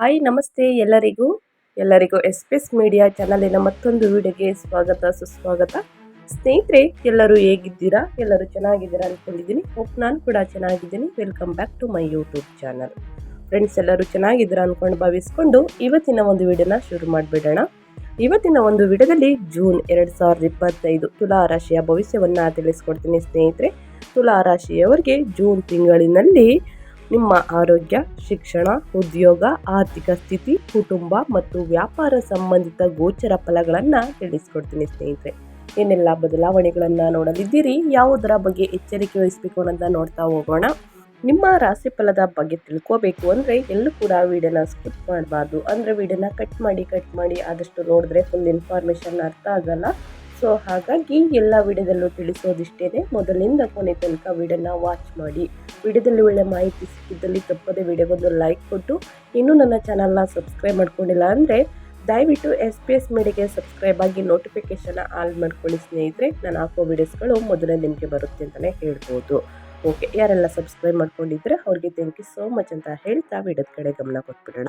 Hi ನಮಸ್ತೆ ಎಲ್ಲರಿಗೂ. ಎಲ್ಲರಿಗೂ ಎಸ್ ಪಿ ಎಸ್ ಮೀಡಿಯಾ ಚಾನಲಿನ ಮತ್ತೊಂದು ವಿಡಿಯೋಗೆ ಸ್ವಾಗತ, ಸುಸ್ವಾಗತ. ಸ್ನೇಹಿತರೆ, ಎಲ್ಲರೂ ಹೇಗಿದ್ದೀರಾ? ಎಲ್ಲರೂ ಚೆನ್ನಾಗಿದ್ದೀರಾ ಅಂದ್ಕೊಂಡಿದ್ದೀನಿ ಹೋಪ್ ನಾನು ಕೂಡ ಚೆನ್ನಾಗಿದ್ದೀನಿ. Welcome back to my YouTube channel friends ಎಲ್ಲರೂ ಚೆನ್ನಾಗಿದ್ದೀರಾ ಅಂದ್ಕೊಂಡು ಭಾವಿಸ್ಕೊಂಡು ಇವತ್ತಿನ ಒಂದು ವಿಡಿಯೋನ ಶುರು ಮಾಡಿಬಿಡೋಣ. ಇವತ್ತಿನ ಒಂದು ವಿಡಿಯೋದಲ್ಲಿ ಜೂನ್ ಎರಡು ಸಾವಿರದ ಇಪ್ಪತ್ತೈದು ತುಲಾ ರಾಶಿಯ ಭವಿಷ್ಯವನ್ನು ತಿಳಿಸ್ಕೊಡ್ತೀನಿ ಸ್ನೇಹಿತರೆ. ತುಲಾ ರಾಶಿಯವರಿಗೆ ಜೂನ್ ತಿಂಗಳಿನಲ್ಲಿ ನಿಮ್ಮ ಆರೋಗ್ಯ, ಶಿಕ್ಷಣ, ಉದ್ಯೋಗ, ಆರ್ಥಿಕ ಸ್ಥಿತಿ, ಕುಟುಂಬ ಮತ್ತು ವ್ಯಾಪಾರ ಸಂಬಂಧಿತ ಗೋಚರ ಫಲಗಳನ್ನು ತಿಳಿಸ್ಕೊಡ್ತೀನಿ ಸ್ನೇಹಿತರೆ. ಏನೆಲ್ಲ ಬದಲಾವಣೆಗಳನ್ನು ನೋಡಲಿದ್ದೀರಿ ಯಾವುದರ ಬಗ್ಗೆ ಎಚ್ಚರಿಕೆ ವಹಿಸಬೇಕು ಅನ್ನೋದನ್ನ ನೋಡ್ತಾ ಹೋಗೋಣ. ನಿಮ್ಮ ರಾಶಿ ಫಲದ ಬಗ್ಗೆ ತಿಳ್ಕೋಬೇಕು ಅಂದರೆ ಎಲ್ಲೂ ಕೂಡ ವಿಡಿಯೋನ ಸ್ಕಿಪ್ ಮಾಡಬಾರ್ದು. ಅಂದರೆ ವಿಡಿಯೋನ ಕಟ್ ಮಾಡಿ ಕಟ್ ಮಾಡಿ ಆದಷ್ಟು ನೋಡಿದ್ರೆ ಫುಲ್ ಇನ್ಫಾರ್ಮೇಷನ್ ಅರ್ಥ ಆಗಲ್ಲ. ಸೊ ಹಾಗಾಗಿ ಎಲ್ಲ ವಿಡಿಯೋದಲ್ಲೂ ತಿಳಿಸೋದಿಷ್ಟೇ ಮೊದಲಿಂದ ಕೊನೆ ತನಕ ವಿಡಿಯೋನ ವಾಚ್ ಮಾಡಿ. ವಿಡಿಯೋದಲ್ಲಿ ಒಳ್ಳೆ ಮಾಹಿತಿ ಸಿಕ್ಕಿದ್ದಲ್ಲಿ ತಪ್ಪದೆ ವಿಡಿಯೋಗೊಂದು ಲೈಕ್ ಕೊಟ್ಟು, ಇನ್ನೂ ನನ್ನ ಚಾನಲ್ನ ಸಬ್ಸ್ಕ್ರೈಬ್ ಮಾಡ್ಕೊಂಡಿಲ್ಲ ಅಂದರೆ ದಯವಿಟ್ಟು ಎಸ್ ಪಿ ಎಸ್ ಮೀಡಿಯಾಗೆ ಸಬ್ಸ್ಕ್ರೈಬ್ ಆಗಿ ನೋಟಿಫಿಕೇಷನ್ ಆಲ್ ಮಾಡ್ಕೊಳ್ಳಿ ಸ್ನೇಹಿತರೆ. ನಾನು ಹಾಕೋ ವಿಡಿಯೋಸ್ಗಳು ಮೊದಲೇ ನಿಮಗೆ ಬರುತ್ತೆ ಅಂತಲೇ ಹೇಳ್ಬೋದು. ಓಕೆ ಯಾರೆಲ್ಲ ಸಬ್ಸ್ಕ್ರೈಬ್ ಮಾಡ್ಕೊಂಡಿದ್ರೆ ಅವ್ರಿಗೆ ಥ್ಯಾಂಕ್ ಯು ಸೋ ಮಚ್ ಅಂತ ಹೇಳ್ತಾ ವಿಡಿಯೋದ ಕಡೆ ಗಮನ ಕೊಟ್ಬಿಡೋಣ.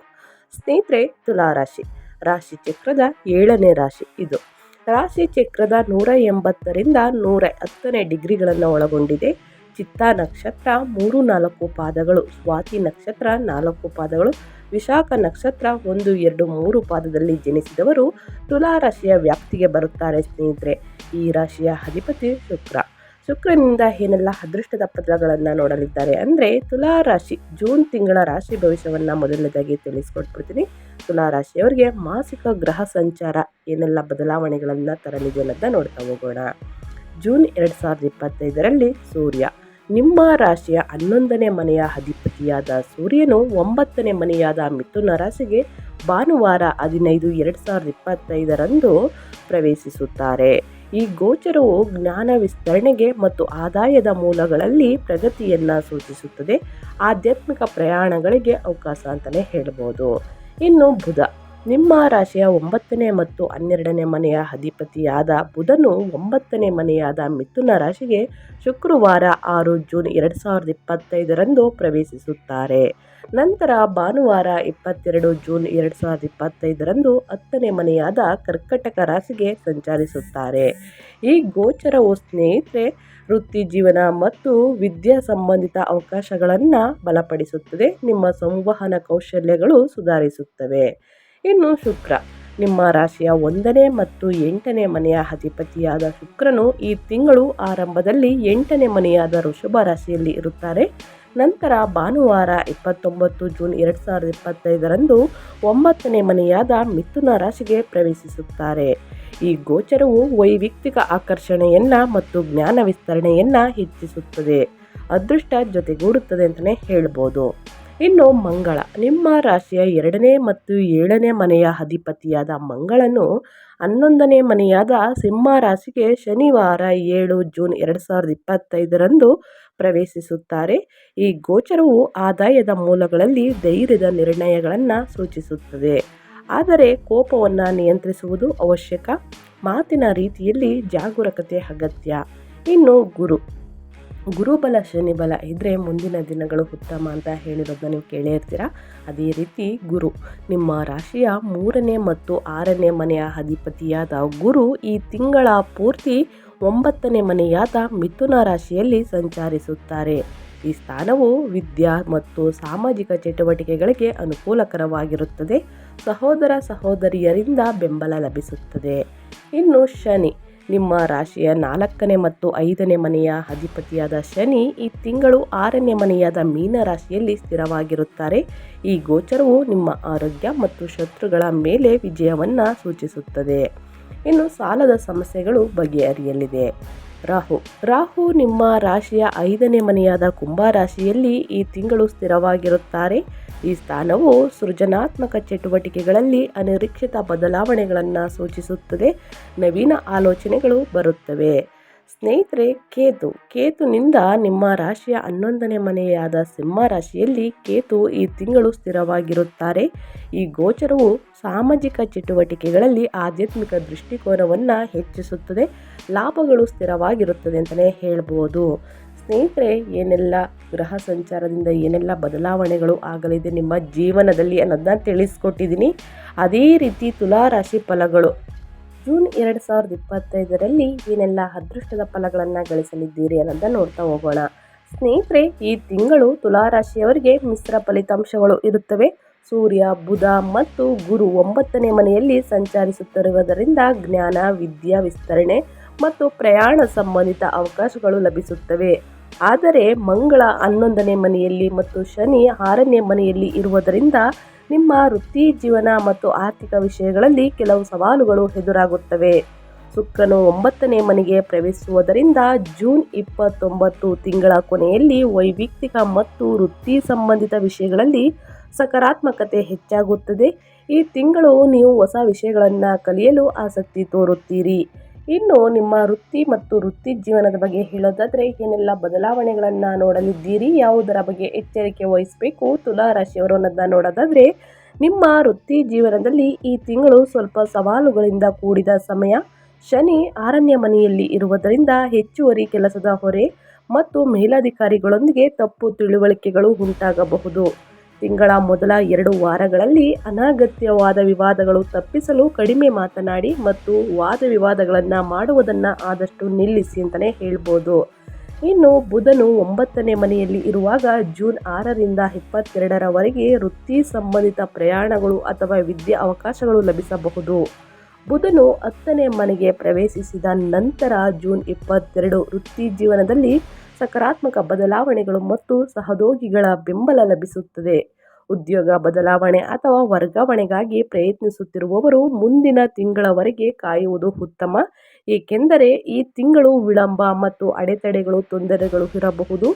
ಸ್ನೇಹಿತರೆ, ತುಲಾ ರಾಶಿ. ರಾಶಿ ಚಕ್ರದ ಏಳನೇ ರಾಶಿ ಇದು. ರಾಶಿ ಚಕ್ರದ ನೂರ ಎಂಬತ್ತರಿಂದ ನೂರ ಹತ್ತನೇ ಡಿಗ್ರಿಗಳನ್ನು ಒಳಗೊಂಡಿದೆ. ಚಿತ್ತ ನಕ್ಷತ್ರ ಮೂರು ನಾಲ್ಕು ಪಾದಗಳು, ಸ್ವಾತಿ ನಕ್ಷತ್ರ ನಾಲ್ಕು ಪಾದಗಳು, ವಿಶಾಖ ನಕ್ಷತ್ರ ಒಂದು, ಎರಡು, ಮೂರು ಪಾದದಲ್ಲಿ ಜನಿಸಿದವರು ತುಲಾ ರಾಶಿಯ ವ್ಯಾಪ್ತಿಗೆ ಬರುತ್ತಾರೆ ಸ್ನೇಹಿತರೆ. ಈ ರಾಶಿಯ ಅಧಿಪತಿ ಶುಕ್ರ. ಶುಕ್ರನಿಂದ ಏನೆಲ್ಲ ಅದೃಷ್ಟದ ಪದಗಳನ್ನು ನೋಡಲಿದ್ದಾರೆ ಅಂದರೆ ತುಲಾ ರಾಶಿ ಜೂನ್ ತಿಂಗಳ ರಾಶಿ ಭವಿಷ್ಯವನ್ನು ಮೊದಲನೇದಾಗಿ ತಿಳಿಸ್ಕೊಟ್ಬಿಡ್ತೀನಿ. ತುಲಾ ರಾಶಿಯವರಿಗೆ ಮಾಸಿಕ ಗ್ರಹ ಸಂಚಾರ ಏನೆಲ್ಲ ಬದಲಾವಣೆಗಳನ್ನು ತರಲಿದೆ ಅನ್ನೋದನ್ನ ನೋಡ್ತಾ ಹೋಗೋಣ. ಜೂನ್ ಎರಡು ಸಾವಿರದ ಇಪ್ಪತ್ತೈದರಲ್ಲಿ ಸೂರ್ಯ. ನಿಮ್ಮ ರಾಶಿಯ ಹನ್ನೊಂದನೇ ಮನೆಯ ಅಧಿಪತಿಯಾದ ಸೂರ್ಯನು ಒಂಬತ್ತನೇ ಮನೆಯಾದ ಮಿಥುನ ರಾಶಿಗೆ ಭಾನುವಾರ ಹದಿನೈದು, ಎರಡು ಸಾವಿರದ ಇಪ್ಪತ್ತೈದರಂದು ಪ್ರವೇಶಿಸುತ್ತಾರೆ. ಈ ಗೋಚರವು ಜ್ಞಾನ ವಿಸ್ತರಣೆಗೆ ಮತ್ತು ಆದಾಯದ ಮೂಲಗಳಲ್ಲಿ ಪ್ರಗತಿಯನ್ನು ಸೂಚಿಸುತ್ತದೆ. ಆಧ್ಯಾತ್ಮಿಕ ಪ್ರಯಾಣಗಳಿಗೆ ಅವಕಾಶ ಅಂತಲೇ ಹೇಳ್ಬೋದು. ಇನ್ನು ಬುಧ. ನಿಮ್ಮ ರಾಶಿಯ ಒಂಬತ್ತನೇ ಮತ್ತು ಹನ್ನೆರಡನೇ ಮನೆಯ ಅಧಿಪತಿಯಾದ ಬುಧನು ಒಂಬತ್ತನೇ ಮನೆಯಾದ ಮಿಥುನ ರಾಶಿಗೆ ಶುಕ್ರವಾರ ಆರು ಜೂನ್ ಎರಡು ಸಾವಿರದ ಇಪ್ಪತ್ತೈದರಂದು ಪ್ರವೇಶಿಸುತ್ತಾರೆ. ನಂತರ ಭಾನುವಾರ ಇಪ್ಪತ್ತೆರಡು ಜೂನ್ ಎರಡು ಸಾವಿರದ ಇಪ್ಪತ್ತೈದರಂದು ಹತ್ತನೇ ಮನೆಯಾದ ಕರ್ಕಟಕ ರಾಶಿಗೆ ಸಂಚರಿಸುತ್ತಾರೆ. ಈ ಗೋಚರವು ಸ್ನೇಹಿತರೆ, ವೃತ್ತಿ ಜೀವನ ಮತ್ತು ವಿದ್ಯಾ ಸಂಬಂಧಿತ ಅವಕಾಶಗಳನ್ನು ಬಲಪಡಿಸುತ್ತದೆ. ನಿಮ್ಮ ಸಂವಹನ ಕೌಶಲ್ಯಗಳು ಸುಧಾರಿಸುತ್ತವೆ. ಇನ್ನು ಶುಕ್ರ. ನಿಮ್ಮ ರಾಶಿಯ ಒಂದನೇ ಮತ್ತು ಎಂಟನೇ ಮನೆಯ ಅಧಿಪತಿಯಾದ ಶುಕ್ರನು ಈ ತಿಂಗಳು ಆರಂಭದಲ್ಲಿ ಎಂಟನೇ ಮನೆಯಾದ ಋಷಭ ರಾಶಿಯಲ್ಲಿ ಇರುತ್ತಾರೆ. ನಂತರ ಭಾನುವಾರ ಇಪ್ಪತ್ತೊಂಬತ್ತು ಜೂನ್ ಎರಡು ಸಾವಿರದ ಇಪ್ಪತ್ತೈದರಂದು ಒಂಬತ್ತನೇ ಮನೆಯಾದ ಮಿಥುನ ರಾಶಿಗೆ ಪ್ರವೇಶಿಸುತ್ತಾರೆ. ಈ ಗೋಚರವು ವೈಯಕ್ತಿಕ ಆಕರ್ಷಣೆಯನ್ನ ಮತ್ತು ಜ್ಞಾನ ವಿಸ್ತರಣೆಯನ್ನ ಹೆಚ್ಚಿಸುತ್ತದೆ. ಅದೃಷ್ಟ ಜೊತೆಗೂಡುತ್ತದೆ ಅಂತಲೇ ಹೇಳ್ಬೋದು. ಇನ್ನು ಮಂಗಳ. ನಿಮ್ಮ ರಾಶಿಯ ಎರಡನೇ ಮತ್ತು ಏಳನೇ ಮನೆಯ ಅಧಿಪತಿಯಾದ ಮಂಗಳನು ಹನ್ನೊಂದನೇ ಮನೆಯಾದ ಸಿಂಹ ರಾಶಿಗೆ ಶನಿವಾರ ಏಳು ಜೂನ್ ಎರಡು ಸಾವಿರದ ಇಪ್ಪತ್ತೈದರಂದು ಪ್ರವೇಶಿಸುತ್ತಾರೆ. ಈ ಗೋಚರವು ಆದಾಯದ ಮೂಲಗಳಲ್ಲಿ ಧೈರ್ಯದ ನಿರ್ಣಯಗಳನ್ನು ಸೂಚಿಸುತ್ತದೆ. ಆದರೆ ಕೋಪವನ್ನು ನಿಯಂತ್ರಿಸುವುದು ಅವಶ್ಯಕ. ಮಾತಿನ ರೀತಿಯಲ್ಲಿ ಜಾಗರೂಕತೆ ಅಗತ್ಯ. ಇನ್ನು ಗುರು. ಗುರುಬಲ ಶನಿಬಲ ಇದ್ದರೆ ಮುಂದಿನ ದಿನಗಳು ಉತ್ತಮ ಅಂತ ಹೇಳಿರೋದನ್ನ ನೀವು ಕೇಳೇ ಇರ್ತೀರಾ? ಅದೇ ರೀತಿ ಗುರು, ನಿಮ್ಮ ರಾಶಿಯ ಮೂರನೇ ಮತ್ತು ಆರನೇ ಮನೆಯ ಅಧಿಪತಿಯಾದ ಗುರು ಈ ತಿಂಗಳ ಪೂರ್ತಿ ಒಂಬತ್ತನೇ ಮನೆಯಾದ ಮಿಥುನ ರಾಶಿಯಲ್ಲಿ ಸಂಚರಿಸುತ್ತಾರೆ. ಈ ಸ್ಥಾನವು ವಿದ್ಯಾ ಮತ್ತು ಸಾಮಾಜಿಕ ಚಟುವಟಿಕೆಗಳಿಗೆ ಅನುಕೂಲಕರವಾಗಿರುತ್ತದೆ. ಸಹೋದರ ಸಹೋದರಿಯರಿಂದ ಬೆಂಬಲ ಲಭಿಸುತ್ತದೆ. ಇನ್ನು ಶನಿ ನಿಮ್ಮ ರಾಶಿಯ ನಾಲ್ಕನೇ ಮತ್ತು ಐದನೇ ಮನೆಯ ಅಧಿಪತಿಯಾದ ಶನಿ ಈ ತಿಂಗಳು ಆರನೇ ಮನೆಯಾದ ಮೀನ ರಾಶಿಯಲ್ಲಿ ಸ್ಥಿರವಾಗಿರುತ್ತಾರೆ. ಈ ಗೋಚರವು ನಿಮ್ಮ ಆರೋಗ್ಯ ಮತ್ತು ಶತ್ರುಗಳ ಮೇಲೆ ವಿಜಯವನ್ನು ಸೂಚಿಸುತ್ತದೆ. ಇನ್ನು ಸಾಲದ ಸಮಸ್ಯೆಗಳು ಬಗೆಹರಿಯಲಿದೆ. ರಾಹು. ರಾಹು ನಿಮ್ಮ ರಾಶಿಯ ಐದನೇ ಮನೆಯಾದ ಕುಂಭ ರಾಶಿಯಲ್ಲಿ ಈ ತಿಂಗಳು ಸ್ಥಿರವಾಗಿರುತ್ತಾರೆ. ಈ ಸ್ಥಾನವು ಸೃಜನಾತ್ಮಕ ಚಟುವಟಿಕೆಗಳಲ್ಲಿ ಅನಿರೀಕ್ಷಿತ ಬದಲಾವಣೆಗಳನ್ನು ಸೂಚಿಸುತ್ತದೆ. ನವೀನ ಆಲೋಚನೆಗಳು ಬರುತ್ತವೆ. ಸ್ನೇಹಿತರೆ, ಕೇತು. ಕೇತುನಿಂದ ನಿಮ್ಮ ರಾಶಿಯ ಹನ್ನೊಂದನೇ ಮನೆಯಾದ ಸಿಂಹ ರಾಶಿಯಲ್ಲಿ ಕೇತು ಈ ತಿಂಗಳು ಸ್ಥಿರವಾಗಿರುತ್ತಾರೆ. ಈ ಗೋಚರವು ಸಾಮಾಜಿಕ ಚಟುವಟಿಕೆಗಳಲ್ಲಿ ಆಧ್ಯಾತ್ಮಿಕ ದೃಷ್ಟಿಕೋನವನ್ನು ಹೆಚ್ಚಿಸುತ್ತದೆ. ಲಾಭಗಳು ಸ್ಥಿರವಾಗಿರುತ್ತದೆ ಅಂತಲೇ ಹೇಳ್ಬೋದು. ಸ್ನೇಹಿತರೆ, ಏನೆಲ್ಲ ಗ್ರಹ ಸಂಚಾರದಿಂದ ಏನೆಲ್ಲ ಬದಲಾವಣೆಗಳು ಆಗಲಿದೆ ನಿಮ್ಮ ಜೀವನದಲ್ಲಿ ಅನ್ನೋದನ್ನ ತಿಳಿಸ್ಕೊಟ್ಟಿದ್ದೀನಿ. ಅದೇ ರೀತಿ ತುಲಾ ರಾಶಿ ಫಲಗಳು. ಜೂನ್ ಎರಡು ಸಾವಿರದ ಇಪ್ಪತ್ತೈದರಲ್ಲಿ ಏನೆಲ್ಲ ಅದೃಷ್ಟದ ಫಲಗಳನ್ನು ಗಳಿಸಲಿದ್ದೀರಿ ಅನ್ನೋದನ್ನ ನೋಡ್ತಾ ಹೋಗೋಣ. ಸ್ನೇಹಿತರೆ, ಈ ತಿಂಗಳು ತುಲಾರಾಶಿಯವರಿಗೆ ಮಿಶ್ರ ಫಲಿತಾಂಶಗಳು ಇರುತ್ತವೆ. ಸೂರ್ಯ, ಬುಧ ಮತ್ತು ಗುರು ಒಂಬತ್ತನೇ ಮನೆಯಲ್ಲಿ ಸಂಚರಿಸುತ್ತಿರುವುದರಿಂದ ಜ್ಞಾನ, ವಿದ್ಯಾ, ವಿಸ್ತರಣೆ ಮತ್ತು ಪ್ರಯಾಣ ಸಂಬಂಧಿತ ಅವಕಾಶಗಳು ಲಭಿಸುತ್ತವೆ. ಆದರೆ, ಮಂಗಳ ಹನ್ನೊಂದನೇ ಮನೆಯಲ್ಲಿ ಮತ್ತು ಶನಿ ಆರನೇ ಮನೆಯಲ್ಲಿ ಇರುವುದರಿಂದ ನಿಮ್ಮ ವೃತ್ತಿ ಜೀವನ ಮತ್ತು ಆರ್ಥಿಕ ವಿಷಯಗಳಲ್ಲಿ ಕೆಲವು ಸವಾಲುಗಳು ಎದುರಾಗುತ್ತವೆ. ಶುಕ್ರನು ಒಂಬತ್ತನೇ ಮನೆಗೆ ಪ್ರವೇಶಿಸುವುದರಿಂದ ಜೂನ್ ಇಪ್ಪತ್ತೊಂಬತ್ತು ತಿಂಗಳ ಕೊನೆಯಲ್ಲಿ ವೈಯಕ್ತಿಕ ಮತ್ತು ವೃತ್ತಿ ಸಂಬಂಧಿತ ವಿಷಯಗಳಲ್ಲಿ ಸಕಾರಾತ್ಮಕತೆ ಹೆಚ್ಚಾಗುತ್ತದೆ. ಈ ತಿಂಗಳು ನೀವು ಹೊಸ ವಿಷಯಗಳನ್ನು ಕಲಿಯಲು ಆಸಕ್ತಿ ತೋರುತ್ತೀರಿ. ಇನ್ನು ನಿಮ್ಮ ವೃತ್ತಿ ಮತ್ತು ವೃತ್ತಿ ಜೀವನದ ಬಗ್ಗೆ ಹೇಳೋದಾದರೆ ಏನೆಲ್ಲ ಬದಲಾವಣೆಗಳನ್ನು ನೋಡಲಿದ್ದೀರಿ, ಯಾವುದರ ಬಗ್ಗೆ ಎಚ್ಚರಿಕೆ ವಹಿಸಬೇಕು, ತುಲಾ ರಾಶಿಯವರು ಅನ್ನೋದನ್ನ ನೋಡೋದಾದರೆ ನಿಮ್ಮ ವೃತ್ತಿ ಜೀವನದಲ್ಲಿ ಈ ತಿಂಗಳು ಸ್ವಲ್ಪ ಸವಾಲುಗಳಿಂದ ಕೂಡಿದ ಸಮಯ. ಶನಿ ಆರಣ್ಯ ಮನೆಯಲ್ಲಿ ಇರುವುದರಿಂದ ಹೆಚ್ಚುವರಿ ಕೆಲಸದ ಹೊರೆ ಮತ್ತು ಮೇಲಾಧಿಕಾರಿಗಳೊಂದಿಗೆ ತಪ್ಪು ತಿಳುವಳಿಕೆಗಳು ಉಂಟಾಗಬಹುದು. ತಿಂಗಳ ಮೊದಲ ಎರಡು ವಾರಗಳಲ್ಲಿ ಅನಗತ್ಯವಾದ ವಿವಾದಗಳು ತಪ್ಪಿಸಲು ಕಡಿಮೆ ಮಾತನಾಡಿ ಮತ್ತು ವಾದ ವಿವಾದಗಳನ್ನು ಮಾಡುವುದನ್ನು ಆದಷ್ಟು ನಿಲ್ಲಿಸಿ ಅಂತಲೇ ಹೇಳ್ಬೋದು. ಇನ್ನು ಬುಧನು ಒಂಬತ್ತನೇ ಮನೆಯಲ್ಲಿ ಇರುವಾಗ ಜೂನ್ ಆರರಿಂದ ಇಪ್ಪತ್ತೆರಡರವರೆಗೆ ವೃತ್ತಿ ಸಂಬಂಧಿತ ಪ್ರಯಾಣಗಳು ಅಥವಾ ವಿದ್ಯೆ ಅವಕಾಶಗಳು ಲಭಿಸಬಹುದು. ಬುಧನು ಹತ್ತನೇ ಮನೆಗೆ ಪ್ರವೇಶಿಸಿದ ನಂತರ ಜೂನ್ ಇಪ್ಪತ್ತೆರಡು ವೃತ್ತಿ ಜೀವನದಲ್ಲಿ ಸಕಾರಾತ್ಮಕ ಬದಲಾವಣೆಗಳು ಮತ್ತು ಸಹದೋಗಿಗಳ ಬೆಂಬಲ ಲಭಿಸುತ್ತದೆ. ಉದ್ಯೋಗ ಬದಲಾವಣೆ ಅಥವಾ ವರ್ಗಾವಣೆಗಾಗಿ ಪ್ರಯತ್ನಿಸುತ್ತಿರುವವರು ಮುಂದಿನ ತಿಂಗಳವರೆಗೆ ಕಾಯುವುದು ಉತ್ತಮ. ಏಕೆಂದರೆ ಈ ತಿಂಗಳು ವಿಳಂಬ ಮತ್ತು ಅಡೆತಡೆಗಳು, ತೊಂದರೆಗಳು ಇರಬಹುದು.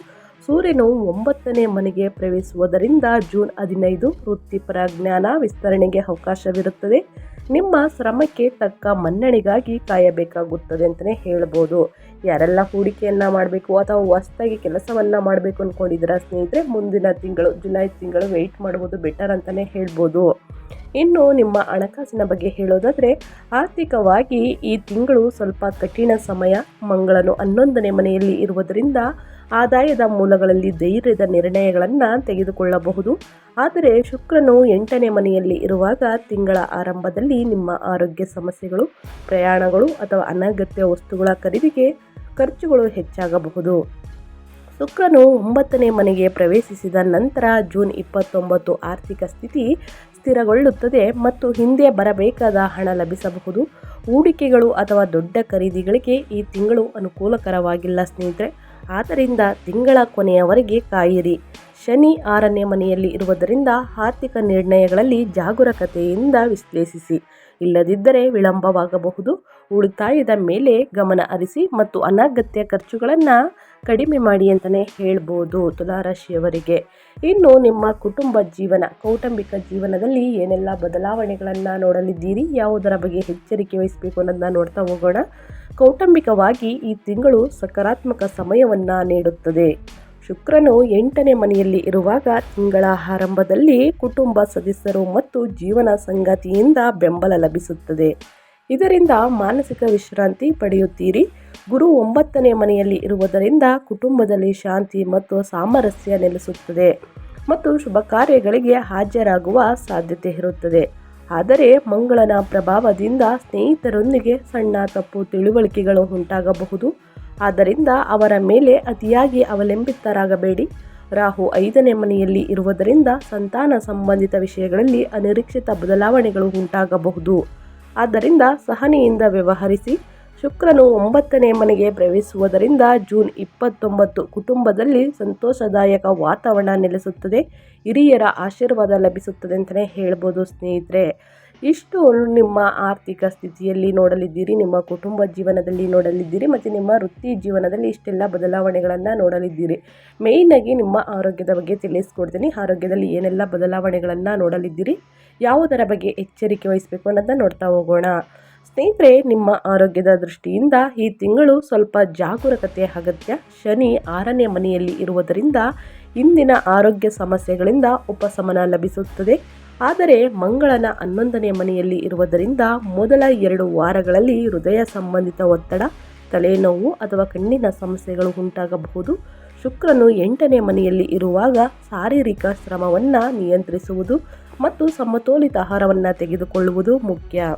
ಸೂರ್ಯನು ಒಂಬತ್ತನೇ ಮನೆಗೆ ಪ್ರವೇಶಿಸುವುದರಿಂದ ಜೂನ್ ಹದಿನೈದು ವೃತ್ತಿಪರ ಜ್ಞಾನ ವಿಸ್ತರಣೆಗೆ ಅವಕಾಶವಿರುತ್ತದೆ. ನಿಮ್ಮ ಶ್ರಮಕ್ಕೆ ತಕ್ಕ ಮನ್ನಣೆಗಾಗಿ ಕಾಯಬೇಕಾಗುತ್ತದೆ ಅಂತಲೇ ಹೇಳ್ಬೋದು. ಯಾರೆಲ್ಲ ಹೂಡಿಕೆಯನ್ನು ಮಾಡಬೇಕು ಅಥವಾ ಹೊಸದಾಗಿ ಕೆಲಸವನ್ನು ಮಾಡಬೇಕು ಅಂದ್ಕೊಂಡಿದ್ದೀರಾ ಸ್ನೇಹಿತರೆ, ಮುಂದಿನ ತಿಂಗಳು, ಜುಲೈ ತಿಂಗಳು ವೆಯ್ಟ್ ಮಾಡ್ಬೋದು ಬೆಟರ್ ಅಂತಲೇ ಹೇಳ್ಬೋದು. ಇನ್ನು ನಿಮ್ಮ ಹಣಕಾಸಿನ ಬಗ್ಗೆ ಹೇಳೋದಾದರೆ, ಆರ್ಥಿಕವಾಗಿ ಈ ತಿಂಗಳು ಸ್ವಲ್ಪ ಕಠಿಣ ಸಮಯ. ಮಂಗಳನು ಹನ್ನೊಂದನೇ ಮನೆಯಲ್ಲಿ ಇರುವುದರಿಂದ ಆದಾಯದ ಮೂಲಗಳಲ್ಲಿ ಧೈರ್ಯದ ನಿರ್ಣಯಗಳನ್ನು ತೆಗೆದುಕೊಳ್ಳಬಹುದು. ಆದರೆ ಶುಕ್ರನು ಎಂಟನೇ ಮನೆಯಲ್ಲಿ ಇರುವಾಗ ತಿಂಗಳ ಆರಂಭದಲ್ಲಿ ನಿಮ್ಮ ಆರೋಗ್ಯ ಸಮಸ್ಯೆಗಳು, ಪ್ರಯಾಣಗಳು ಅಥವಾ ಅನಗತ್ಯ ವಸ್ತುಗಳ ಖರೀದಿಗೆ ಖರ್ಚುಗಳು ಹೆಚ್ಚಾಗಬಹುದು. ಶುಕ್ರನು ಒಂಬತ್ತನೇ ಮನೆಗೆ ಪ್ರವೇಶಿಸಿದ ನಂತರ ಜೂನ್ ಇಪ್ಪತ್ತೊಂಬತ್ತು ಆರ್ಥಿಕ ಸ್ಥಿತಿ ಸ್ಥಿರಗೊಳ್ಳುತ್ತದೆ ಮತ್ತು ಹಿಂದೆ ಬರಬೇಕಾದ ಹಣ ಲಭಿಸಬಹುದು. ಹೂಡಿಕೆಗಳು ಅಥವಾ ದೊಡ್ಡ ಖರೀದಿಗಳಿಗೆ ಈ ತಿಂಗಳು ಅನುಕೂಲಕರವಾಗಿಲ್ಲ ಸ್ನೇಹಿತರೆ. ಆದ್ದರಿಂದ ತಿಂಗಳ ಕೊನೆಯವರೆಗೆ ಕಾಯಿರಿ. ಶನಿ ಆರನೇ ಮನೆಯಲ್ಲಿ ಇರುವುದರಿಂದ ಆರ್ಥಿಕ ನಿರ್ಣಯಗಳಲ್ಲಿ ಜಾಗರೂಕತೆಯಿಂದ ವಿಶ್ಲೇಷಿಸಿ. ಇಲ್ಲದಿದ್ದರೆ ವಿಳಂಬವಾಗಬಹುದು. ಉಳಿತಾಯದ ಮೇಲೆ ಗಮನ ಹರಿಸಿ ಮತ್ತು ಅನಗತ್ಯ ಖರ್ಚುಗಳನ್ನು ಕಡಿಮೆ ಮಾಡಿ ಅಂತಲೇ ಹೇಳ್ಬೋದು ತುಲಾರಾಶಿಯವರಿಗೆ. ಇನ್ನು ನಿಮ್ಮ ಕುಟುಂಬ ಜೀವನ, ಕೌಟುಂಬಿಕ ಜೀವನದಲ್ಲಿ ಏನೆಲ್ಲ ಬದಲಾವಣೆಗಳನ್ನು ನೋಡಲಿದ್ದೀರಿ? ಯಾವುದರ ಬಗ್ಗೆ ಎಚ್ಚರಿಕೆ ವಹಿಸಬೇಕು ಅನ್ನೋದನ್ನ ನೋಡ್ತಾ ಹೋಗೋಣ. ಕೌಟುಂಬಿಕವಾಗಿ ಈ ತಿಂಗಳು ಸಕಾರಾತ್ಮಕ ಸಮಯವನ್ನು ನೀಡುತ್ತದೆ. ಶುಕ್ರನು ಎಂಟನೇ ಮನೆಯಲ್ಲಿ ಇರುವಾಗ ತಿಂಗಳ ಆರಂಭದಲ್ಲಿ ಕುಟುಂಬ ಸದಸ್ಯರು ಮತ್ತು ಜೀವನ ಸಂಗತಿಯಿಂದ ಬೆಂಬಲ ಲಭಿಸುತ್ತದೆ. ಇದರಿಂದ ಮಾನಸಿಕ ವಿಶ್ರಾಂತಿ ಪಡೆಯುತ್ತೀರಿ. ಗುರು ಒಂಬತ್ತನೇ ಮನೆಯಲ್ಲಿ ಇರುವುದರಿಂದ ಕುಟುಂಬದಲ್ಲಿ ಶಾಂತಿ ಮತ್ತು ಸಾಮರಸ್ಯ ನೆಲೆಸುತ್ತದೆ ಮತ್ತು ಶುಭ ಕಾರ್ಯಗಳಿಗೆ ಹಾಜರಾಗುವ ಸಾಧ್ಯತೆ ಇರುತ್ತದೆ. ಆದರೆ ಮಂಗಳನ ಪ್ರಭಾವದಿಂದ ಸ್ನೇಹಿತರೊಂದಿಗೆ ಸಣ್ಣ ತಪ್ಪು ತಿಳುವಳಿಕೆಗಳು ಉಂಟಾಗಬಹುದು. ಆದ್ದರಿಂದ ಅವರ ಮೇಲೆ ಅತಿಯಾಗಿ ಅವಲಂಬಿತರಾಗಬೇಡಿ. ರಾಹು ಐದನೇ ಮನೆಯಲ್ಲಿ ಇರುವುದರಿಂದ ಸಂತಾನ ಸಂಬಂಧಿತ ವಿಷಯಗಳಲ್ಲಿ ಅನಿರೀಕ್ಷಿತ ಬದಲಾವಣೆಗಳು ಉಂಟಾಗಬಹುದು. ಆದ್ದರಿಂದ ಸಹನೆಯಿಂದ ವ್ಯವಹರಿಸಿ ಶುಕ್ರನು ಒಂಬತ್ತನೇ ಮನೆಗೆ ಪ್ರವೇಶಿಸುವುದರಿಂದ ಜೂನ್ ಇಪ್ಪತ್ತೊಂಬತ್ತು ಕುಟುಂಬದಲ್ಲಿ ಸಂತೋಷದಾಯಕ ವಾತಾವರಣ ನೆಲೆಸುತ್ತದೆ, ಹಿರಿಯರ ಆಶೀರ್ವಾದ ಲಭಿಸುತ್ತದೆ ಅಂತಲೇ ಹೇಳ್ಬೋದು ಸ್ನೇಹಿತರೆ. ಇಷ್ಟು ನಿಮ್ಮ ಆರ್ಥಿಕ ಸ್ಥಿತಿಯಲ್ಲಿ ನೋಡಲಿದ್ದೀರಿ, ನಿಮ್ಮ ಕುಟುಂಬ ಜೀವನದಲ್ಲಿ ನೋಡಲಿದ್ದೀರಿ ಮತ್ತು ನಿಮ್ಮ ವೃತ್ತಿ ಜೀವನದಲ್ಲಿ ಇಷ್ಟೆಲ್ಲ ಬದಲಾವಣೆಗಳನ್ನು ನೋಡಲಿದ್ದೀರಿ. ಮೇಯ್ನಾಗಿ ನಿಮ್ಮ ಆರೋಗ್ಯದ ಬಗ್ಗೆ ತಿಳಿಸ್ಕೊಡ್ತೀನಿ. ಆರೋಗ್ಯದಲ್ಲಿ ಏನೆಲ್ಲ ಬದಲಾವಣೆಗಳನ್ನು ನೋಡಲಿದ್ದೀರಿ? ಯಾವುದರ ಬಗ್ಗೆ ಎಚ್ಚರಿಕೆ ವಹಿಸಬೇಕು ಅನ್ನೋದನ್ನ ನೋಡ್ತಾ ಹೋಗೋಣ. ಸ್ನೇಹಿತರೆ, ನಿಮ್ಮ ಆರೋಗ್ಯದ ದೃಷ್ಟಿಯಿಂದ ಈ ತಿಂಗಳು ಸ್ವಲ್ಪ ಜಾಗರೂಕತೆ ಅಗತ್ಯ. ಶನಿ ಆರನೇ ಮನೆಯಲ್ಲಿ ಇರುವುದರಿಂದ ಇಂದಿನ ಆರೋಗ್ಯ ಸಮಸ್ಯೆಗಳಿಂದ ಉಪಶಮನ ಲಭಿಸುತ್ತದೆ. ಆದರೆ ಮಂಗಳನ ಹನ್ನೊಂದನೇ ಮನೆಯಲ್ಲಿ ಇರುವುದರಿಂದ ಮೊದಲ ಎರಡು ವಾರಗಳಲ್ಲಿ ಹೃದಯ ಸಂಬಂಧಿತ ಒತ್ತಡ, ತಲೆನೋವು ಅಥವಾ ಕಣ್ಣಿನ ಸಮಸ್ಯೆಗಳು ಉಂಟಾಗಬಹುದು. ಶುಕ್ರನು ಎಂಟನೇ ಮನೆಯಲ್ಲಿ ಇರುವಾಗ ಶಾರೀರಿಕ ಶ್ರಮವನ್ನು ನಿಯಂತ್ರಿಸುವುದು ಮತ್ತು ಸಮತೋಲಿತ ಆಹಾರವನ್ನು ತೆಗೆದುಕೊಳ್ಳುವುದು ಮುಖ್ಯ.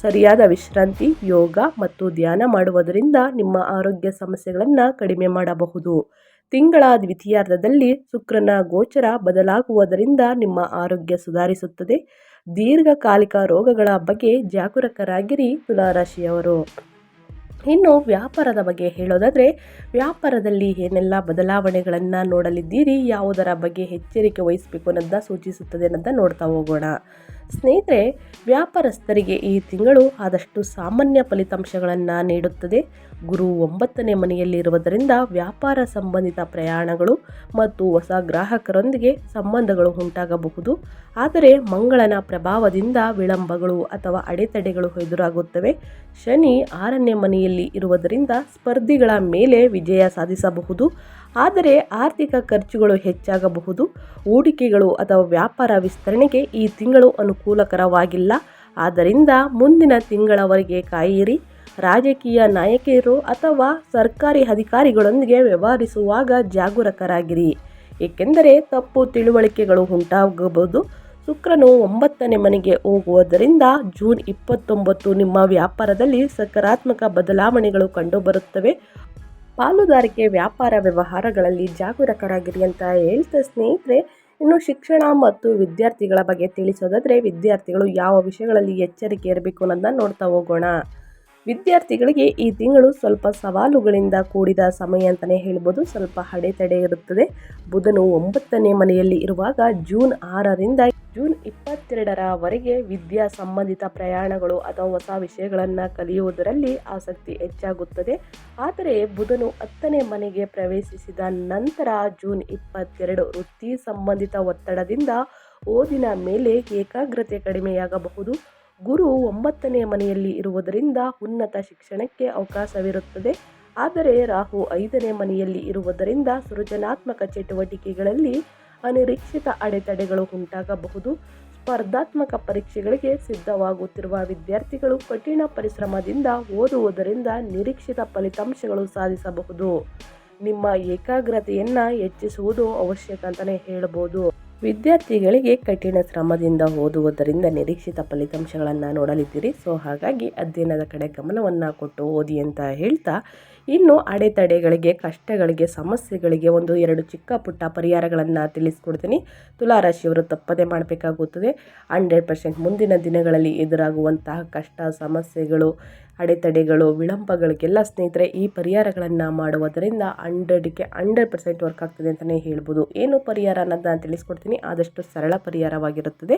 ಸರಿಯಾದ ವಿಶ್ರಾಂತಿ, ಯೋಗ ಮತ್ತು ಧ್ಯಾನ ಮಾಡುವುದರಿಂದ ನಿಮ್ಮ ಆರೋಗ್ಯ ಸಮಸ್ಯೆಗಳನ್ನು ಕಡಿಮೆ ಮಾಡಬಹುದು. ತಿಂಗಳ ದ್ವಿತೀಯಾರ್ಧದಲ್ಲಿ ಶುಕ್ರನ ಗೋಚರ ಬದಲಾಗುವುದರಿಂದ ನಿಮ್ಮ ಆರೋಗ್ಯ ಸುಧಾರಿಸುತ್ತದೆ. ದೀರ್ಘಕಾಲಿಕ ರೋಗಗಳ ಬಗ್ಗೆ ಜಾಗರೂಕರಾಗಿರಿ ತುಲಾರಾಶಿಯವರು. ಇನ್ನು ವ್ಯಾಪಾರದ ಬಗ್ಗೆ ಹೇಳೋದಾದರೆ, ವ್ಯಾಪಾರದಲ್ಲಿ ಏನೆಲ್ಲ ಬದಲಾವಣೆಗಳನ್ನು ನೋಡಲಿದ್ದೀರಿ, ಯಾವುದರ ಬಗ್ಗೆ ಎಚ್ಚರಿಕೆ ವಹಿಸಬೇಕು ಅನ್ನೋದನ್ನ ಸೂಚಿಸುತ್ತದೆ ಅನ್ನೋದನ್ನ ನೋಡ್ತಾ ಹೋಗೋಣ. ಸ್ನೇಹಿತರೆ, ವ್ಯಾಪಾರಸ್ಥರಿಗೆ ಈ ತಿಂಗಳು ಆದಷ್ಟು ಸಾಮಾನ್ಯ ಫಲಿತಾಂಶಗಳನ್ನು ನೀಡುತ್ತದೆ. ಗುರು ಒಂಬತ್ತನೇ ಮನೆಯಲ್ಲಿರುವುದರಿಂದ ವ್ಯಾಪಾರ ಸಂಬಂಧಿತ ಪ್ರಯಾಣಗಳು ಮತ್ತು ಹೊಸ ಗ್ರಾಹಕರೊಂದಿಗೆ ಸಂಬಂಧಗಳು ಉಂಟಾಗಬಹುದು. ಆದರೆ, ಮಂಗಳನ ಪ್ರಭಾವದಿಂದ ವಿಳಂಬಗಳು ಅಥವಾ ಅಡೆತಡೆಗಳು ಎದುರಾಗುತ್ತವೆ. ಶನಿ ಆರನೇ ಮನೆಯಲ್ಲಿ ಇರುವುದರಿಂದ ಸ್ಪರ್ಧಿಗಳ ಮೇಲೆ ವಿಜಯ ಸಾಧಿಸಬಹುದು. ಆದರೆ ಆರ್ಥಿಕ ಖರ್ಚುಗಳು ಹೆಚ್ಚಾಗಬಹುದು. ಹೂಡಿಕೆಗಳು ಅಥವಾ ವ್ಯಾಪಾರ ವಿಸ್ತರಣೆಗೆ ಈ ತಿಂಗಳು ಅನುಕೂಲಕರವಾಗಿಲ್ಲ. ಆದ್ದರಿಂದ ಮುಂದಿನ ತಿಂಗಳವರೆಗೆ ಕಾಯಿರಿ. ರಾಜಕೀಯ ನಾಯಕಿಯರು ಅಥವಾ ಸರ್ಕಾರಿ ಅಧಿಕಾರಿಗಳೊಂದಿಗೆ ವ್ಯವಹರಿಸುವಾಗ ಜಾಗರೂಕರಾಗಿರಿ. ಏಕೆಂದರೆ ತಪ್ಪು ತಿಳುವಳಿಕೆಗಳು ಉಂಟಾಗಬಹುದು. ಶುಕ್ರನು ಒಂಬತ್ತನೇ ಮನೆಗೆ ಹೋಗುವುದರಿಂದ ಜೂನ್ ಇಪ್ಪತ್ತೊಂಬತ್ತು ನಿಮ್ಮ ವ್ಯಾಪಾರದಲ್ಲಿ ಸಕಾರಾತ್ಮಕ ಬದಲಾವಣೆಗಳು ಕಂಡುಬರುತ್ತವೆ. ಪಾಲುದಾರಿಕೆ ವ್ಯಾಪಾರ ವ್ಯವಹಾರಗಳಲ್ಲಿ ಜಾಗರೂಕರಾಗಿರಿ ಅಂತ ಹೇಳ್ತಾ ಸ್ನೇಹಿತರೆ, ಇನ್ನು ಶಿಕ್ಷಣ ಮತ್ತು ವಿದ್ಯಾರ್ಥಿಗಳ ಬಗ್ಗೆ ತಿಳಿಸೋದಾದರೆ, ವಿದ್ಯಾರ್ಥಿಗಳು ಯಾವ ವಿಷಯಗಳಲ್ಲಿ ಎಚ್ಚರಿಕೆ ಇರಬೇಕು ಅನ್ನೋದನ್ನ ನೋಡ್ತಾ ಹೋಗೋಣ. ವಿದ್ಯಾರ್ಥಿಗಳಿಗೆ ಈ ತಿಂಗಳು ಸ್ವಲ್ಪ ಸವಾಲುಗಳಿಂದ ಕೂಡಿದ ಸಮಯ ಅಂತಲೇ ಹೇಳ್ಬೋದು. ಸ್ವಲ್ಪ ಹಡೆತಡೆ ಇರುತ್ತದೆ. ಬುಧನು ಒಂಬತ್ತನೇ ಮನೆಯಲ್ಲಿ ಇರುವಾಗ ಜೂನ್ ಆರರಿಂದ ಜೂನ್ ಇಪ್ಪತ್ತೆರಡರವರೆಗೆ ವಿದ್ಯಾ ಸಂಬಂಧಿತ ಪ್ರಯಾಣಗಳು ಅಥವಾ ಹೊಸ ವಿಷಯಗಳನ್ನು ಕಲಿಯುವುದರಲ್ಲಿ ಆಸಕ್ತಿ ಹೆಚ್ಚಾಗುತ್ತದೆ. ಆದರೆ ಬುಧನು ಹತ್ತನೇ ಮನೆಗೆ ಪ್ರವೇಶಿಸಿದ ನಂತರ ಜೂನ್ ಇಪ್ಪತ್ತೆರಡು ವೃತ್ತಿ ಸಂಬಂಧಿತ ಒತ್ತಡದಿಂದ ಓದಿನ ಮೇಲೆ ಏಕಾಗ್ರತೆ ಕಡಿಮೆಯಾಗಬಹುದು. ಗುರು ಒಂಬತ್ತನೇ ಮನೆಯಲ್ಲಿ ಇರುವುದರಿಂದ ಉನ್ನತ ಶಿಕ್ಷಣಕ್ಕೆ ಅವಕಾಶವಿರುತ್ತದೆ. ಆದರೆ ರಾಹು ಐದನೇ ಮನೆಯಲ್ಲಿ ಇರುವುದರಿಂದ ಸೃಜನಾತ್ಮಕ ಚಟುವಟಿಕೆಗಳಲ್ಲಿ ಅನಿರೀಕ್ಷಿತ ಅಡೆತಡೆಗಳು ಉಂಟಾಗಬಹುದು. ಸ್ಪರ್ಧಾತ್ಮಕ ಪರೀಕ್ಷೆಗಳಿಗೆ ಸಿದ್ಧವಾಗುತ್ತಿರುವ ವಿದ್ಯಾರ್ಥಿಗಳು ಕಠಿಣ ಪರಿಶ್ರಮದಿಂದ ಓದುವುದರಿಂದ ನಿರೀಕ್ಷಿತ ಫಲಿತಾಂಶಗಳು ಸಾಧಿಸಬಹುದು. ನಿಮ್ಮ ಏಕಾಗ್ರತೆಯನ್ನು ಹೆಚ್ಚಿಸುವುದು ಅವಶ್ಯಕ ಅಂತಲೇ ಹೇಳ್ಬೋದು. ವಿದ್ಯಾರ್ಥಿಗಳಿಗೆ ಕಠಿಣ ಶ್ರಮದಿಂದ ಓದುವುದರಿಂದ ನಿರೀಕ್ಷಿತ ಫಲಿತಾಂಶಗಳನ್ನು ನೋಡಲಿದ್ದೀರಿ. ಸೊ ಹಾಗಾಗಿ ಅಧ್ಯಯನದ ಕಡೆ ಗಮನವನ್ನು ಕೊಟ್ಟು ಓದಿ ಅಂತ ಹೇಳ್ತಾ, ಇನ್ನು ಅಡೆತಡೆಗಳಿಗೆ, ಕಷ್ಟಗಳಿಗೆ, ಸಮಸ್ಯೆಗಳಿಗೆ ಒಂದು ಎರಡು ಚಿಕ್ಕ ಪುಟ್ಟ ಪರಿಹಾರಗಳನ್ನು ತಿಳಿಸ್ಕೊಡ್ತೀನಿ. ತುಲಾರಾಶಿಯವರು ತಪ್ಪದೆ ಮಾಡಬೇಕಾಗುತ್ತದೆ. ಹಂಡ್ರೆಡ್ ಪರ್ಸೆಂಟ್ ಮುಂದಿನ ದಿನಗಳಲ್ಲಿ ಎದುರಾಗುವಂತಹ ಕಷ್ಟ, ಸಮಸ್ಯೆಗಳು ಅಡೆತಡೆಗಳು ವಿಳಂಬಗಳಿಗೆಲ್ಲ ಸ್ನೇಹಿತರೆ, ಈ ಪರಿಹಾರಗಳನ್ನು ಮಾಡುವುದರಿಂದ ಹಂಡ್ರೆಡ್ಗೆ ಹಂಡ್ರೆಡ್ ಪರ್ಸೆಂಟ್ ವರ್ಕ್ ಆಗ್ತದೆ ಅಂತಲೇ ಹೇಳ್ಬೋದು. ಏನು ಪರಿಹಾರ ಅನ್ನೋದು ನಾನು ತಿಳಿಸ್ಕೊಡ್ತೀನಿ. ಆದಷ್ಟು ಸರಳ ಪರಿಹಾರವಾಗಿರುತ್ತದೆ.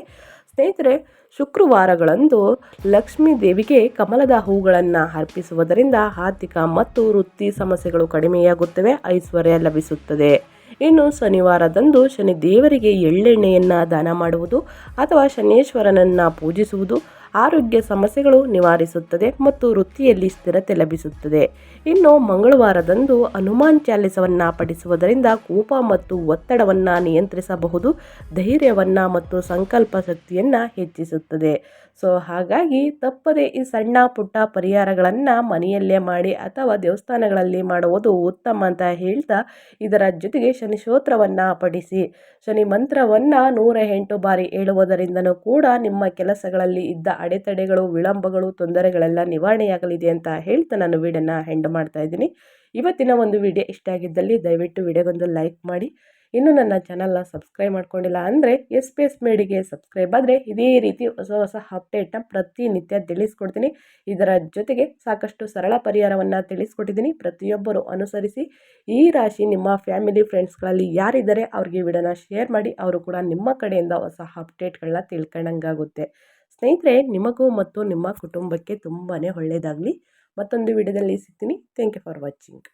ಸ್ನೇಹಿತರೆ, ಶುಕ್ರವಾರಗಳಂದು ಲಕ್ಷ್ಮೀ ದೇವಿಗೆ ಕಮಲದ ಹೂಗಳನ್ನು ಅರ್ಪಿಸುವುದರಿಂದ ಆರ್ಥಿಕ ಮತ್ತು ವೃತ್ತಿ ಸಮಸ್ಯೆಗಳು ಕಡಿಮೆಯಾಗುತ್ತವೆ, ಐಶ್ವರ್ಯ ಲಭಿಸುತ್ತದೆ. ಇನ್ನು ಶನಿವಾರದಂದು ಶನಿ ದೇವರಿಗೆ ಎಳ್ಳೆಣ್ಣೆಯನ್ನು ದಾನ ಮಾಡುವುದು ಅಥವಾ ಶನೇಶ್ವರನನ್ನು ಪೂಜಿಸುವುದು ಆರೋಗ್ಯ ಸಮಸ್ಯೆಗಳು ನಿವಾರಿಸುತ್ತದೆ ಮತ್ತು ವೃತ್ತಿಯಲ್ಲಿ ಸ್ಥಿರತೆ ಲಭಿಸುತ್ತದೆ. ಇನ್ನು ಮಂಗಳವಾರದಂದು ಹನುಮಾನ್ ಚಾಲಿಸವನ್ನು ಪಠಿಸುವುದರಿಂದ ಕೋಪ ಮತ್ತು ಒತ್ತಡವನ್ನು ನಿಯಂತ್ರಿಸಬಹುದು, ಧೈರ್ಯವನ್ನು ಮತ್ತು ಸಂಕಲ್ಪ ಶಕ್ತಿಯನ್ನು ಹೆಚ್ಚಿಸುತ್ತದೆ. ಸೊ, ಹಾಗಾಗಿ ತಪ್ಪದೆ ಈ ಸಣ್ಣ ಪುಟ್ಟ ಪರಿಹಾರಗಳನ್ನು ಮನೆಯಲ್ಲೇ ಮಾಡಿ ಅಥವಾ ದೇವಸ್ಥಾನಗಳಲ್ಲಿ ಮಾಡುವುದು ಉತ್ತಮ ಅಂತ ಹೇಳ್ತಾ ಇದರ ಜೊತೆಗೆ ಶನಿ ಶೋತ್ರವನ್ನು ಪಡಿಸಿ ಶನಿ ಮಂತ್ರವನ್ನು ನೂರ ಎಂಟು ಬಾರಿ ಹೇಳುವುದರಿಂದನೂ ಕೂಡ ನಿಮ್ಮ ಕೆಲಸಗಳಲ್ಲಿ ಇದ್ದ ಅಡೆತಡೆಗಳು, ವಿಳಂಬಗಳು, ತೊಂದರೆಗಳೆಲ್ಲ ನಿವಾರಣೆಯಾಗಲಿದೆ ಅಂತ ಹೇಳ್ತಾ ನಾನು ವೀಡನ್ನು ಹೆಂಡ್ ಮಾಡ್ತಾ ಇದ್ದೀನಿ. ಇವತ್ತಿನ ಒಂದು ವಿಡಿಯೋ ಇಷ್ಟ ಆಗಿದ್ದಲ್ಲಿ ದಯವಿಟ್ಟು ವಿಡಿಯೋಗೊಂದು ಲೈಕ್ ಮಾಡಿ. ಇನ್ನೂ ನನ್ನ ಚಾನಲ್ನ ಸಬ್ಸ್ಕ್ರೈಬ್ ಮಾಡ್ಕೊಂಡಿಲ್ಲ ಅಂದರೆ ಎಸ್ ಪಿ ಎಸ್ ಮೇಡಿಗೆ ಸಬ್ಸ್ಕ್ರೈಬ್ ಆದರೆ ಇದೇ ರೀತಿ ಹೊಸ ಹೊಸ ಅಪ್ಡೇಟ್ನ ಪ್ರತಿನಿತ್ಯ ತಿಳಿಸ್ಕೊಡ್ತೀನಿ. ಇದರ ಜೊತೆಗೆ ಸಾಕಷ್ಟು ಸರಳ ಪರಿಹಾರವನ್ನು ತಿಳಿಸ್ಕೊಟ್ಟಿದ್ದೀನಿ. ಪ್ರತಿಯೊಬ್ಬರು ಅನುಸರಿಸಿ ಈ ರಾಶಿ ನಿಮ್ಮ ಫ್ಯಾಮಿಲಿ, ಫ್ರೆಂಡ್ಸ್ಗಳಲ್ಲಿ ಯಾರಿದ್ದಾರೆ ಅವ್ರಿಗೆ ವಿಡಿಯೋನ ಶೇರ್ ಮಾಡಿ. ಅವರು ಕೂಡ ನಿಮ್ಮ ಕಡೆಯಿಂದ ಹೊಸ ಅಪ್ಡೇಟ್ಗಳನ್ನ ತಿಳ್ಕೊಂಡಂಗಾಗುತ್ತೆ. ಸ್ನೇಹಿತರೆ, ನಿಮಗೂ ಮತ್ತು ನಿಮ್ಮ ಕುಟುಂಬಕ್ಕೆ ತುಂಬಾ ಒಳ್ಳೆಯದಾಗಲಿ ಮತ್ತೊಂದು ವಿಡಿಯೋದಲ್ಲಿ ಸಿಗ್ತೀನಿ. Thank you for watching